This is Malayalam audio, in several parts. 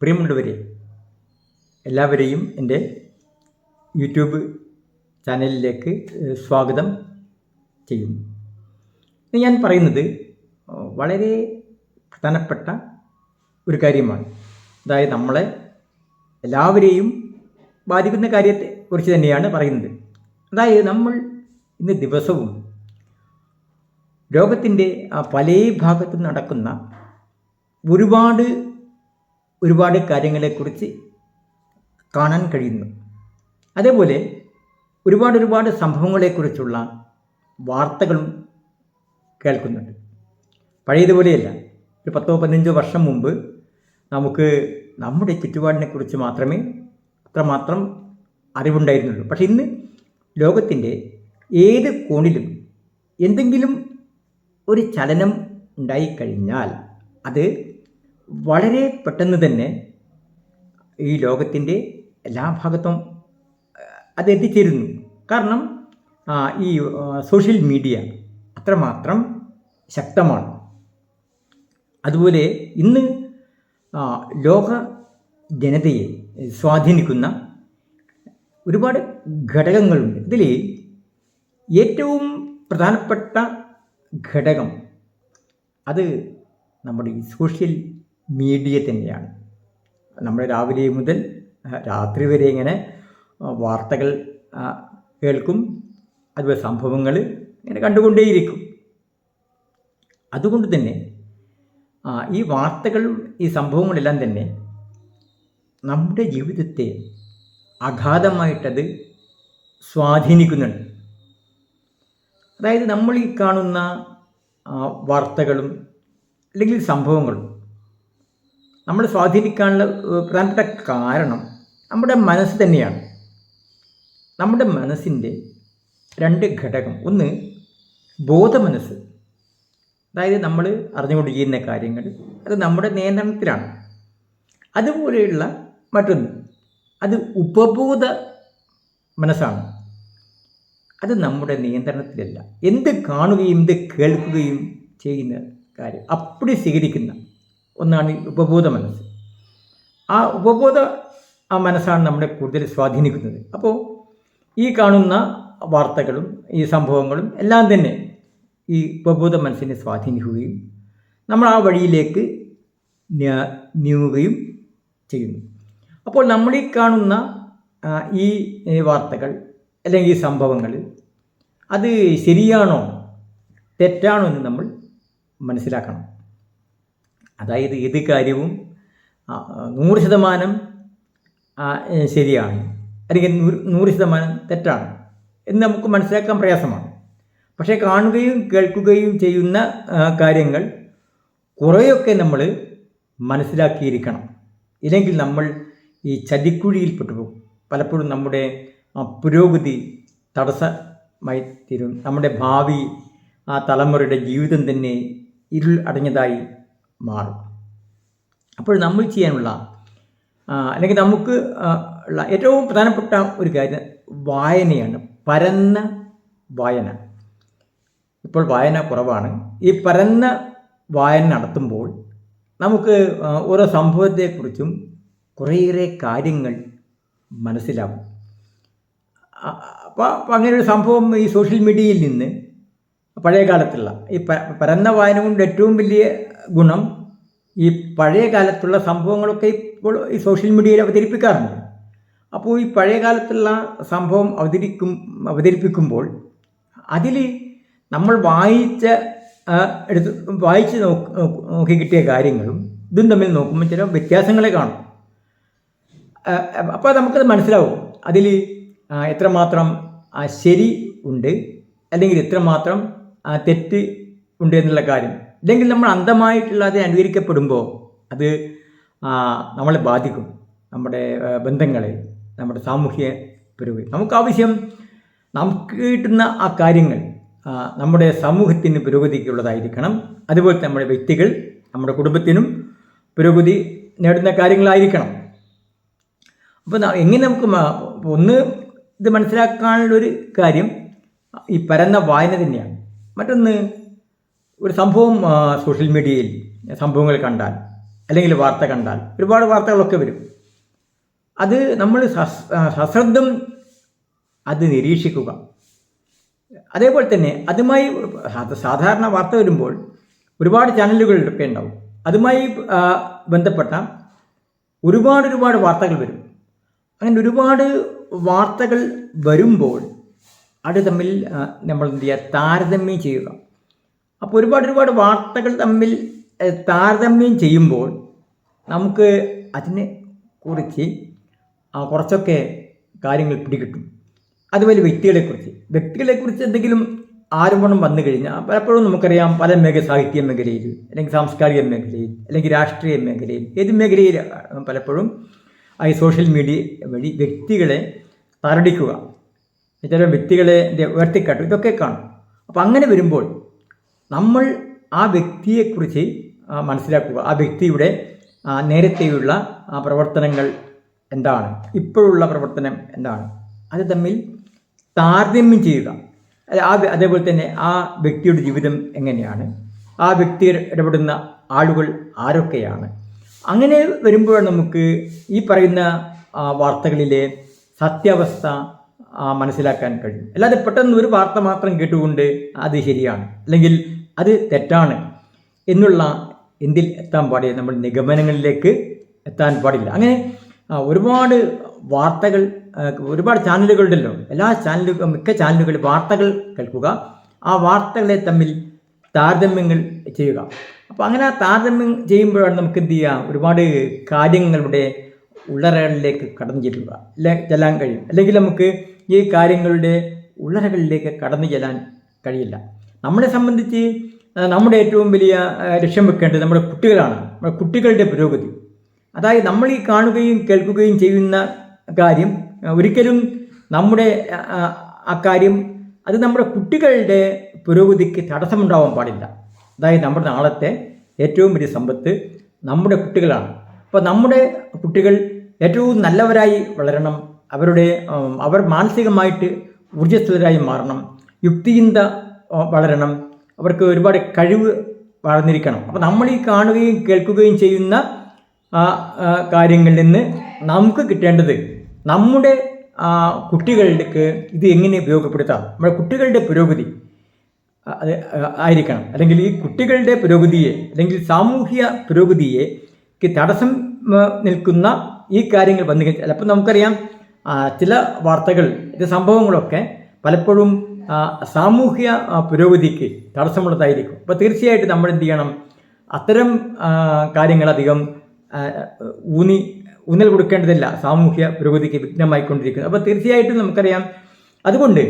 പ്രിയമുള്ളവരെ എല്ലാവരെയും എന്റെ യൂട്യൂബ് ചാനലിലേക്ക് സ്വാഗതം ചെയ്യുന്നു. ഞാൻ പറയുന്നത് വളരെ പ്രധാനപ്പെട്ട ഒരു കാര്യമാണ്. അതായത് നമ്മളെ എല്ലാവരെയും ബാധിക്കുന്ന കാര്യത്തെ കുറിച്ച് തന്നെയാണ് പറയുന്നത്. അതായത് നമ്മൾ ഇന്ന് ദിവസവും ലോകത്തിന്റെ ആ പല ഭാഗത്തും നടക്കുന്ന ഒരുപാട് ഒരുപാട് കാര്യങ്ങളെക്കുറിച്ച് കാണാൻ കഴിയുന്നു. അതേപോലെ ഒരുപാട് ഒരുപാട് സംഭവങ്ങളെക്കുറിച്ചുള്ള വാർത്തകളും കേൾക്കുന്നുണ്ട്. പഴയതുപോലെയല്ല ഒരു പത്തോ പതിനഞ്ചോ വർഷം മുമ്പ് നമുക്ക് നമ്മുടെ ചുറ്റുപാടിനെക്കുറിച്ച് മാത്രമേ അത്രമാത്രം അറിവുണ്ടായിരുന്നുള്ളൂ. പക്ഷേ ഇന്ന് ലോകത്തിന്റെ ഏത് കോണിലും എന്തെങ്കിലും ഒരു ചലനം ഉണ്ടായിക്കഴിഞ്ഞാൽ അത് വളരെ പെട്ടെന്ന് തന്നെ ഈ ലോകത്തിന്റെ എല്ലാ ഭാഗത്തും അത് എത്തിച്ചേരുന്നു. കാരണം ഈ സോഷ്യൽ മീഡിയ അത്രമാത്രം ശക്തമാണ്. അതുപോലെ ഇന്ന് ലോക ജനതയെ സ്വാധീനിക്കുന്ന ഒരുപാട് ഘടകങ്ങളുണ്ട്. ഇതിൽ ഏറ്റവും പ്രധാനപ്പെട്ട ഘടകം അത് നമ്മുടെ ഈ സോഷ്യൽ മീഡിയ തന്നെയാണ് നമ്മൾ രാവിലെ മുതൽ രാത്രി വരെ ഇങ്ങനെ വാർത്തകൾ കേൾക്കും. അതുപോലെ സംഭവങ്ങൾ ഇങ്ങനെ കണ്ടുകൊണ്ടേയിരിക്കും. അതുകൊണ്ട് തന്നെ ഈ വാർത്തകൾ ഈ സംഭവങ്ങളെല്ലാം തന്നെ നമ്മുടെ ജീവിതത്തെ അഗാധമായിട്ടത് സ്വാധീനിക്കുന്നുണ്ട്. അതായത് നമ്മൾ ഈ കാണുന്ന വാർത്തകളും അല്ലെങ്കിൽ സംഭവങ്ങളും നമ്മളെ സ്വാധീനിക്കാനുള്ള പ്രധാനപ്പെട്ട കാരണം നമ്മുടെ മനസ്സ് തന്നെയാണ്. നമ്മുടെ മനസ്സിന്റെ രണ്ട് ഘടകം. ഒന്ന് ബോധമനസ്സ്. അതായത് നമ്മൾ അറിഞ്ഞുകൊണ്ട് ചെയ്യുന്ന കാര്യങ്ങൾ അത് നമ്മുടെ നിയന്ത്രണത്തിലാണ്. അതുപോലെയുള്ള മറ്റൊന്ന് അത് ഉപബോധ മനസ്സാണ്. അത് നമ്മുടെ നിയന്ത്രണത്തിലല്ല. എന്ത് കാണുകയും എന്ത് കേൾക്കുകയും ചെയ്യുന്ന കാര്യം അപ്പടി സ്വീകരിക്കുന്ന ഒന്നാണ് ഈ ഉപബോധ മനസ്സ്. ആ ഉപബോധ ആ മനസ്സാണ് നമ്മളെ കൂടുതൽ സ്വാധീനിക്കുന്നത്. അപ്പോൾ ഈ കാണുന്ന വാർത്തകളും ഈ സംഭവങ്ങളും എല്ലാം തന്നെ ഈ ഉപബോധ മനസ്സിനെ സ്വാധീനിക്കുകയും നമ്മൾ ആ വഴിയിലേക്ക് നീങ്ങുകയും ചെയ്യുന്നു. അപ്പോൾ നമ്മൾ ഈ കാണുന്ന ഈ വാർത്തകൾ അല്ലെങ്കിൽ ഈ സംഭവങ്ങൾ അത് ശരിയാണോ തെറ്റാണോ എന്ന് നമ്മൾ മനസ്സിലാക്കണം. അതായത് ഏത് കാര്യവും നൂറ് ശതമാനം ശരിയാണ്. അല്ലെങ്കിൽ നൂറ് നൂറ് ശതമാനം തെറ്റാണ്. എന്ന് നമുക്ക് മനസ്സിലാക്കാൻ പ്രയാസമാണ്. പക്ഷേ കാണുകയും കേൾക്കുകയും ചെയ്യുന്ന കാര്യങ്ങൾ കുറേയൊക്കെ നമ്മൾ മനസ്സിലാക്കിയിരിക്കണം. ഇല്ലെങ്കിൽ നമ്മൾ ഈ ചതിക്കുഴിയിൽ പെട്ടുപോകും. പലപ്പോഴും നമ്മുടെ പുരോഗതി തടസ്സമായി തീരും. നമ്മുടെ ഭാവി ആ തലമുറയുടെ ജീവിതം തന്നെ ഇരുൾ അടഞ്ഞതായി മാറും. അപ്പോൾ നമ്മൾ ചെയ്യാനുള്ള അല്ലെങ്കിൽ നമുക്ക് ഉള്ള ഏറ്റവും പ്രധാനപ്പെട്ട ഒരു കാര്യം വായനയാണ്. പരന്ന വായന. ഇപ്പോൾ വായന കുറവാണ്. ഈ പരന്ന വായന നടത്തുമ്പോൾ നമുക്ക് ഓരോ സംഭവത്തെക്കുറിച്ചും കുറേയേറെ കാര്യങ്ങൾ മനസ്സിലാവും. അപ്പോൾ അങ്ങനെ ഒരു സംഭവം ഈ സോഷ്യൽ മീഡിയയിൽ നിന്ന് പഴയ കാലത്തുള്ള ഈ പരന്ന വായന കൊണ്ട് ഏറ്റവും വലിയ ഗുണം ഈ പഴയ കാലത്തുള്ള സംഭവങ്ങളൊക്കെ ഇപ്പോൾ ഈ സോഷ്യൽ മീഡിയയിൽ അവതരിപ്പിക്കാറുണ്ട്. അപ്പോൾ ഈ പഴയ കാലത്തുള്ള സംഭവം അവതരിക്കും അവതരിപ്പിക്കുമ്പോൾ അതിൽ നമ്മൾ വായിച്ച എടുത്ത് വായിച്ച് നോക്ക് കിട്ടിയ കാര്യങ്ങളും ഇതും തമ്മിൽ നോക്കുമ്പോൾ ചില വ്യത്യാസങ്ങളെ കാണും. അപ്പോൾ നമുക്കത് മനസ്സിലാവും. അതിൽ എത്രമാത്രം ശരി ഉണ്ട്. അല്ലെങ്കിൽ എത്രമാത്രം തെറ്റ് ഉണ്ട് എന്നുള്ള കാര്യം. ഇല്ലെങ്കിൽ നമ്മൾ അന്ധമായിട്ടുള്ള അത് അനുകരിക്കപ്പെടുമ്പോൾ അത് നമ്മളെ ബാധിക്കും. നമ്മുടെ ബന്ധങ്ങളെ നമ്മുടെ സാമൂഹ്യ പുരോഗതി നമുക്ക് ആവശ്യം നമുക്ക് കിട്ടുന്ന ആ കാര്യങ്ങൾ നമ്മുടെ സമൂഹത്തിന് പുരോഗതിക്കുള്ളതായിരിക്കണം. അതുപോലെ നമ്മുടെ വ്യക്തികൾ നമ്മുടെ കുടുംബത്തിനും പുരോഗതി നേടുന്ന കാര്യങ്ങളായിരിക്കണം. അപ്പോൾ എങ്ങനെ നമുക്ക് ഒന്ന് ഇത് മനസ്സിലാക്കാനുള്ളൊരു കാര്യം ഈ പരന്ന വായന തന്നെയാണ്. മറ്റൊന്ന് ഒരു സംഭവം സോഷ്യൽ മീഡിയയിൽ സംഭവങ്ങൾ കണ്ടാൽ അല്ലെങ്കിൽ വാർത്ത കണ്ടാൽ ഒരുപാട് വാർത്തകളൊക്കെ വരും. അത് നമ്മൾ സശ്രദ്ധം അത് നിരീക്ഷിക്കുക. അതേപോലെ തന്നെ അതുമായി സാധാരണ വാർത്ത വരുമ്പോൾ ഒരുപാട് ചാനലുകളിലൊക്കെ ഉണ്ടാവും അതുമായി ബന്ധപ്പെട്ട ഒരുപാട് ഒരുപാട് വാർത്തകൾ വരും. അങ്ങനെ ഒരുപാട് വാർത്തകൾ വരുമ്പോൾ അത് തമ്മിൽ നമ്മൾ എന്ത് ചെയ്യുക? താരതമ്യം ചെയ്യുക. അപ്പോൾ ഒരുപാട് ഒരുപാട് വാർത്തകൾ തമ്മിൽ താരതമ്യം ചെയ്യുമ്പോൾ നമുക്ക് അതിനെ കുറിച്ച് കുറച്ചൊക്കെ കാര്യങ്ങൾ പിടികിട്ടും. അതുപോലെ വ്യക്തികളെക്കുറിച്ച്. വ്യക്തികളെക്കുറിച്ച് എന്തെങ്കിലും ആരോപണം വന്നു കഴിഞ്ഞാൽ പലപ്പോഴും നമുക്കറിയാം പല മേഖല സാഹിത്യ മേഖലയിൽ അല്ലെങ്കിൽ സാംസ്കാരിക മേഖലയിൽ അല്ലെങ്കിൽ രാഷ്ട്രീയ മേഖലയിൽ ഏത് മേഖലയിൽ പലപ്പോഴും ഈ സോഷ്യൽ മീഡിയ വഴി വ്യക്തികളെ തരടിക്കുക ചില വ്യക്തികളെ ഉയർത്തിക്കാട്ടും. ഇതൊക്കെ കാണും. അപ്പം അങ്ങനെ വരുമ്പോൾ നമ്മൾ ആ വ്യക്തിയെക്കുറിച്ച് മനസ്സിലാക്കുക. ആ വ്യക്തിയുടെ നേരത്തെയുള്ള പ്രവർത്തനങ്ങൾ എന്താണ്? ഇപ്പോഴുള്ള പ്രവർത്തനം എന്താണ്? അത് തമ്മിൽ താരതമ്യം ചെയ്യുക. ആ അതേപോലെ തന്നെ ആ വ്യക്തിയുടെ ജീവിതം എങ്ങനെയാണ്? ആ വ്യക്തി ഇടപെടുന്ന ആളുകൾ ആരൊക്കെയാണ്? അങ്ങനെ വരുമ്പോഴാണ് നമുക്ക് ഈ പറയുന്ന വാർത്തകളിലെ സത്യാവസ്ഥ മനസ്സിലാക്കാൻ കഴിയും. അല്ലാതെ പെട്ടെന്ന് ഒരു വാർത്ത മാത്രം കേട്ടുകൊണ്ട് അത് ശരിയാണ്. അല്ലെങ്കിൽ അത് തെറ്റാണ് എന്നുള്ള എന്തിൽ എത്താൻ പാടില്ല. നമ്മൾ നിഗമനങ്ങളിലേക്ക് എത്താൻ പാടില്ല. അങ്ങനെ ഒരുപാട് വാർത്തകൾ ഒരുപാട് ചാനലുകളുണ്ടല്ലോ. എല്ലാ ചാനലുകൾ മിക്ക ചാനലുകൾ വാർത്തകൾ കേൾക്കുക. ആ വാർത്തകളെ തമ്മിൽ താരതമ്യങ്ങൾ ചെയ്യുക. അപ്പോൾ അങ്ങനെ ആ താരതമ്യം ചെയ്യുമ്പോഴാണ് നമുക്ക് എന്ത് ചെയ്യുക? ഒരുപാട് കാര്യങ്ങളുടെ ഉള്ളറകളിലേക്ക് കടന്നു ചെല്ലുക. അല്ലെ ചെല്ലാൻ കഴിയും. അല്ലെങ്കിൽ നമുക്ക് ഈ കാര്യങ്ങളുടെ ഉള്ളറകളിലേക്ക് കടന്നു ചെല്ലാൻ കഴിയില്ല. നമ്മളെ സംബന്ധിച്ച് നമ്മുടെ ഏറ്റവും വലിയ ലക്ഷ്യം വെക്കേണ്ടത് നമ്മുടെ കുട്ടികളാണ് നമ്മുടെ കുട്ടികളുടെ പുരോഗതി. അതായത് നമ്മൾ ഈ കാണുകയും കേൾക്കുകയും ചെയ്യുന്ന കാര്യം ഒരിക്കലും നമ്മുടെ ആ, ആ, ആ കാര്യം അത് നമ്മുടെ കുട്ടികളുടെ പുരോഗതിക്ക് തടസ്സമുണ്ടാവാൻ പാടില്ല. അതായത് നമ്മുടെ നാളത്തെ ഏറ്റവും വലിയ സമ്പത്ത് നമ്മുടെ കുട്ടികളാണ്. അപ്പോൾ നമ്മുടെ കുട്ടികൾ ഏറ്റവും നല്ലവരായി വളരണം അവരുടെ അവർ മാനസികമായിട്ട് ഊർജസ്വലരായി മാറണം. യുക്തിചിന്ത വളരണം. അവർക്ക് ഒരുപാട് കഴിവ് വളർന്നിരിക്കണം. അപ്പോൾ നമ്മൾ ഈ കാണുകയും കേൾക്കുകയും ചെയ്യുന്ന കാര്യങ്ങളിൽ നിന്ന് നമുക്ക് കിട്ടേണ്ടത് നമ്മുടെ കുട്ടികൾക്ക് ഇത് എങ്ങനെ ഉപയോഗപ്പെടുത്താം? നമ്മുടെ കുട്ടികളുടെ പുരോഗതി ആയിരിക്കണം. അല്ലെങ്കിൽ ഈ കുട്ടികളുടെ പുരോഗതിയെ അല്ലെങ്കിൽ സാമൂഹ്യ പുരോഗതിയെ തടസ്സം നിൽക്കുന്ന ഈ കാര്യങ്ങൾ വന്നു കഴിഞ്ഞാൽ അപ്പം നമുക്കറിയാം ചില വാർത്തകൾ സംഭവങ്ങളൊക്കെ പലപ്പോഴും സാമൂഹ്യ പുരോഗതിക്ക് തടസ്സമുള്ളതായിരിക്കും. അപ്പോൾ തീർച്ചയായിട്ടും നമ്മൾ എന്ത് ചെയ്യണം? അത്തരം കാര്യങ്ങളധികം ഊന്നി ഊന്നൽ കൊടുക്കേണ്ടതില്ല. സാമൂഹ്യ പുരോഗതിക്ക് വിഘ്നമായിക്കൊണ്ടിരിക്കുന്നത് അപ്പോൾ തീർച്ചയായിട്ടും നമുക്കറിയാം. അതുകൊണ്ട്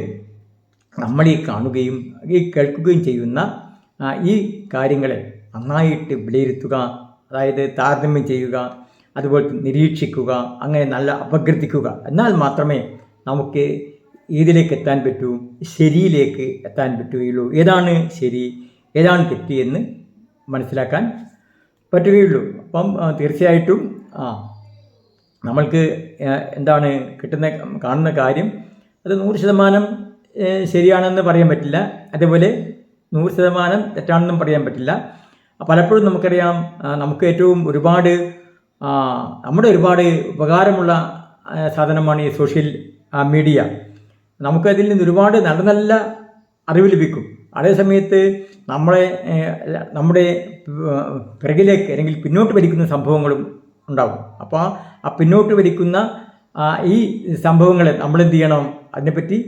നമ്മൾ ഈ കാണുകയും ഈ കേൾക്കുകയും ചെയ്യുന്ന ഈ കാര്യങ്ങളെ നന്നായിട്ട് വിലയിരുത്തുക അതായത് താരതമ്യം ചെയ്യുക അതുപോലെ നിരീക്ഷിക്കുക അങ്ങനെ നല്ല അപഗ്രഥിക്കുക എന്നാൽ മാത്രമേ നമുക്ക് ഇതിലേക്ക് എത്താൻ പറ്റൂ ശരിയിലേക്ക് എത്താൻ പറ്റുകയുള്ളൂ. ഏതാണ് ശരി ഏതാണ് തെറ്റ് എന്ന് മനസ്സിലാക്കാൻ പറ്റുകയുള്ളൂ. അപ്പം തീർച്ചയായിട്ടും ആ നമ്മൾക്ക് എന്താണ് കിട്ടുന്ന കാണുന്ന കാര്യം അത് നൂറ് ശതമാനം ശരിയാണെന്ന് പറയാൻ പറ്റില്ല. അതേപോലെ നൂറ് ശതമാനം തെറ്റാണെന്നും പറയാൻ പറ്റില്ല. പലപ്പോഴും നമുക്കറിയാം നമുക്ക് ഏറ്റവും ഒരുപാട് നമ്മുടെ ഒരുപാട് ഉപകാരമുള്ള സാധനമാണ് ഈ സോഷ്യൽ മീഡിയ നമുക്കതിൽ നിന്ന് ഒരുപാട് നല്ല നല്ല അറിവ് ലഭിക്കും. അതേ സമയത്ത് നമ്മളെ നമ്മുടെ പിറകിലേക്ക് അല്ലെങ്കിൽ പിന്നോട്ട് വലിക്കുന്ന സംഭവങ്ങളും ഉണ്ടാകും അപ്പോൾ ആ പിന്നോട്ട് വലിക്കുന്ന ഈ സംഭവങ്ങളെ നമ്മൾ എന്ത് ചെയ്യണം? അതിനെപ്പറ്റി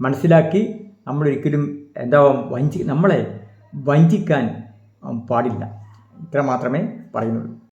മനസ്സിലാക്കി നമ്മളൊരിക്കലും എന്താവും വഞ്ചി നമ്മളെ വഞ്ചിക്കാൻ പാടില്ല. ഇത്ര മാത്രമേ പറയുന്നുള്ളൂ.